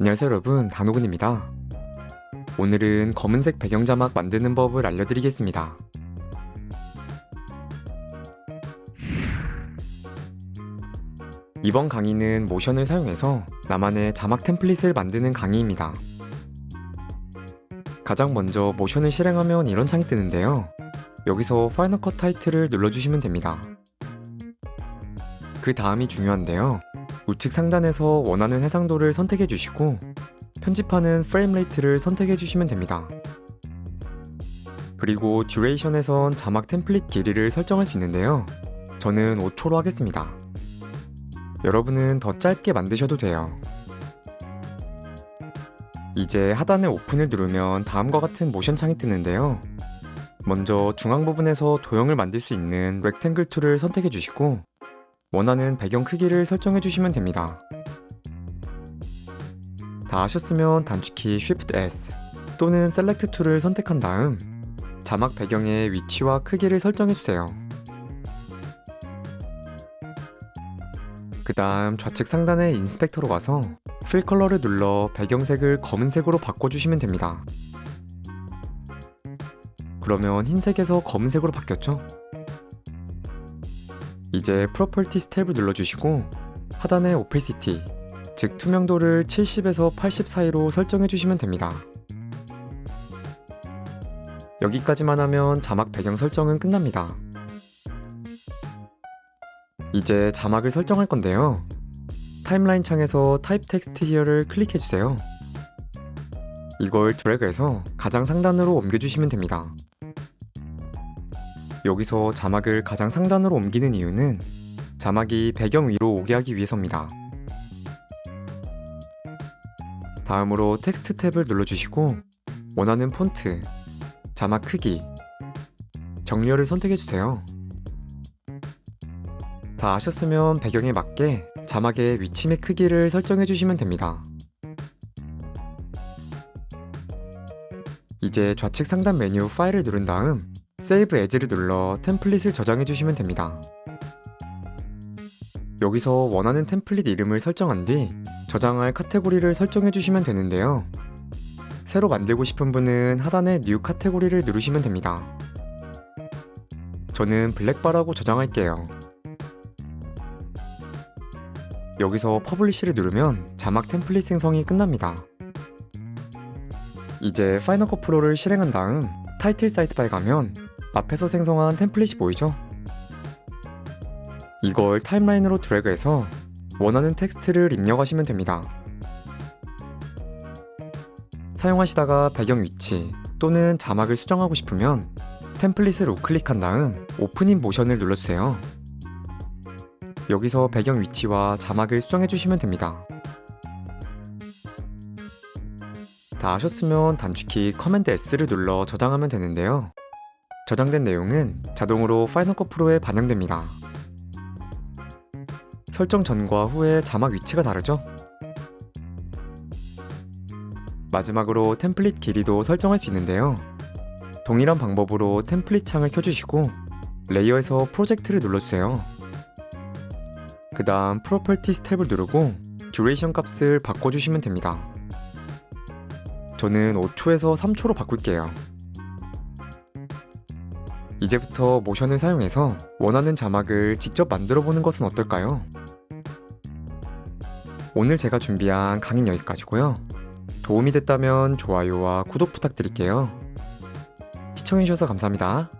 안녕하세요 여러분 단호근입니다. 오늘은 검은색 배경 자막 만드는 법을 알려드리겠습니다. 이번 강의는 모션을 사용해서 나만의 자막 템플릿을 만드는 강의입니다. 가장 먼저 모션을 실행하면 이런 창이 뜨는데요. 여기서 파이널 컷 타이틀을 눌러주시면 됩니다. 그 다음이 중요한데요. 우측 상단에서 원하는 해상도를 선택해 주시고 편집하는 프레임 레이트를 선택해 주시면 됩니다. 그리고 듀레이션에선 자막 템플릿 길이를 설정할 수 있는데요. 저는 5초로 하겠습니다. 여러분은 더 짧게 만드셔도 돼요. 이제 하단에 오픈을 누르면 다음과 같은 모션 창이 뜨는데요. 먼저 중앙 부분에서 도형을 만들 수 있는 렉탱글 툴을 선택해 주시고 원하는 배경 크기를 설정해 주시면 됩니다. 다 하셨으면 단축키 Shift S 또는 Select 툴을 선택한 다음 자막 배경의 위치와 크기를 설정해 주세요. 그 다음 좌측 상단의 인스펙터로 가서 필 컬러를 눌러 배경색을 검은색으로 바꿔주시면 됩니다. 그러면 흰색에서 검은색으로 바뀌었죠? 이제 프로퍼티스 탭을 눌러주시고 하단의 오피시티, 즉 투명도를 70에서 80 사이로 설정해 주시면 됩니다. 여기까지만 하면 자막 배경 설정은 끝납니다. 이제 자막을 설정할 건데요. 타임라인 창에서 타입 텍스트 히어를 클릭해 주세요. 이걸 드래그해서 가장 상단으로 옮겨주시면 됩니다. 여기서 자막을 가장 상단으로 옮기는 이유는 자막이 배경 위로 오게 하기 위해서입니다. 다음으로 텍스트 탭을 눌러주시고 원하는 폰트, 자막 크기, 정렬을 선택해주세요. 다 하셨으면 배경에 맞게 자막의 위치 및 크기를 설정해주시면 됩니다. 이제 좌측 상단 메뉴 파일을 누른 다음 세이브 에즈를 눌러 템플릿을 저장해 주시면 됩니다. 여기서 원하는 템플릿 이름을 설정한 뒤 저장할 카테고리를 설정해 주시면 되는데요. 새로 만들고 싶은 분은 하단의 뉴 카테고리를 누르시면 됩니다. 저는 블랙바라고 저장할게요. 여기서 퍼블리시를 누르면 자막 템플릿 생성이 끝납니다. 이제 파이널 컷 프로를 실행한 다음 타이틀 사이트 바에 가면 앞에서 생성한 템플릿이 보이죠? 이걸 타임라인으로 드래그해서 원하는 텍스트를 입력하시면 됩니다. 사용하시다가 배경 위치 또는 자막을 수정하고 싶으면 템플릿을 우클릭한 다음 오픈인 모션을 눌러주세요. 여기서 배경 위치와 자막을 수정해 주시면 됩니다. 다 하셨으면 단축키 커맨드 S를 눌러 저장하면 되는데요. 저장된 내용은 자동으로 파이널 컷 프로에 반영됩니다. 설정 전과 후의 자막 위치가 다르죠? 마지막으로 템플릿 길이도 설정할 수 있는데요. 동일한 방법으로 템플릿 창을 켜주시고 레이어에서 프로젝트를 눌러주세요. 그 다음 프로퍼티스 탭을 누르고 듀레이션 값을 바꿔주시면 됩니다. 저는 5초에서 3초로 바꿀게요. 이제부터 모션을 사용해서 원하는 자막을 직접 만들어 보는 것은 어떨까요? 오늘 제가 준비한 강의는 여기까지고요. 도움이 됐다면 좋아요와 구독 부탁드릴게요. 시청해주셔서 감사합니다.